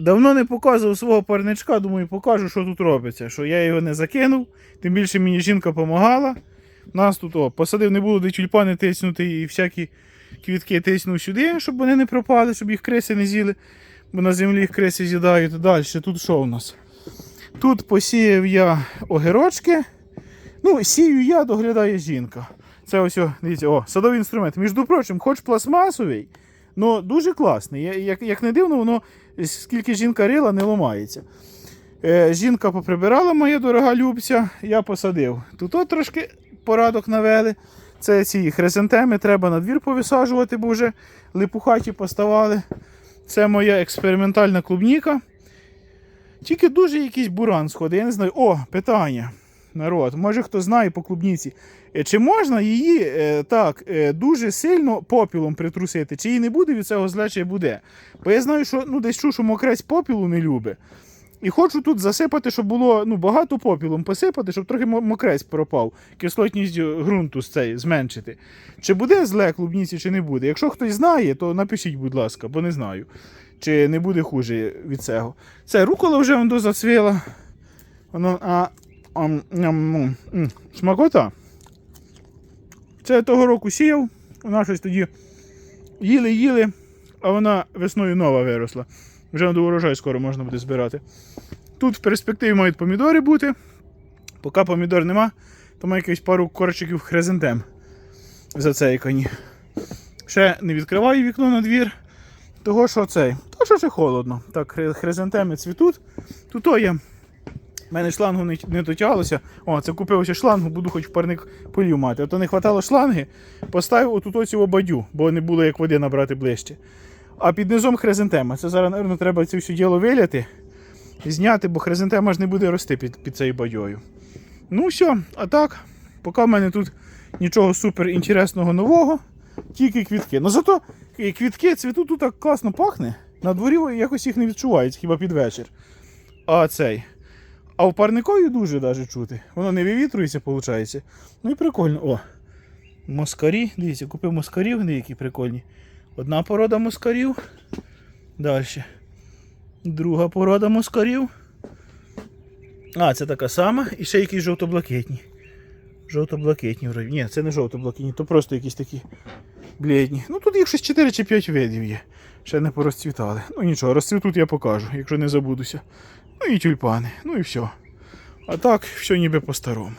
Давно не показував свого парничка, думаю, покажу, що тут робиться. Що я його не закинув, тим більше мені жінка допомагала. Нас тут о, посадив, не було де тюльпани тиснути і всякі квітки тиснув сюди, щоб вони не пропали, щоб їх криси не з'їли, бо на землі їх криси з'їдають. Далі, тут що у нас? Тут посіяв я огірочки. Ну, сію я, доглядає жінка. Це ось, о, дивіться, о, садовий інструмент. Між прочим, хоч пластмасовий, але дуже класний. Як, як не дивно, воно скільки жінка рила, не ламається. Е, жінка поприбирала, моя дорога Любця, я посадив. Тут от трошки порадок навели. Це ці хризантеми треба на двір повисаджувати, бо вже липухаті поставали. Це моя експериментальна клубніка. Тільки дуже якийсь буран сходить. Я не знаю. О, питання. Народ, може хто знає по клубніці. Е, Чи можна її е, так е, дуже сильно попілом притрусити? Чи їй не буде від цього зле, чи буде? Бо я знаю, що ну, десь що мокрець попілу не любить. І хочу тут засипати, щоб було ну, багато попілом посипати, щоб трохи мокрець пропав, кислотність ґрунту з цей зменшити. Чи буде зле клубніці, чи не буде? Якщо хтось знає, то напишіть, будь ласка, бо не знаю. Чи не буде хуже від цього. Це рукола вже воно зацвіла. А, смакота. Це того року сіяв. Вона щось тоді їли-їли, а вона весною нова виросла. Вже до урожаю скоро можна буде збирати. Тут в перспективі мають помідори бути. Поки помідор нема, то має якісь пару корчиків хризантем зацейкані. Ще не відкриваю вікно на двір. Того, що цей. То що ще холодно. Так, хри- хризантеми цвітуть. Тут то є. У мене шлангу не, не дотягалося. О, це купив ще шлангу, буду хоч парник полів мати. А то не хватало шланги, поставив отут оцю бадю, бо не було як води набрати ближче. А під низом хризантема. Це зараз, мабуть, треба це все діло виляти, зняти, бо хризантема ж не буде рости під, під цією бадьою. Ну все, а так, поки в мене тут нічого супер інтересного нового, тільки квітки. Ну зато квітки цвітуть тут так класно пахне. На дворі якось їх не відчувається, хіба під вечір. А цей. А в парникові дуже даже чути. Воно не вивітрується, виходить. Ну і прикольно. О. Москарі. Дивіться, купив москарів, деякі прикольні. Одна порода москарів. Далі. Друга порода москарів. А, це така сама. І ще якісь жовто-блакитні. Жовто-блакитні вроді. Ні, це не жовто-блакитні, то просто якісь такі блідні. Ну тут їх щось 4 чи 5 видів є. Ще не порозцвітали. Ну нічого, розцвітуть я покажу, якщо не забудуся. Ну і тюльпани. Ну і все. А так, все ніби по-старому.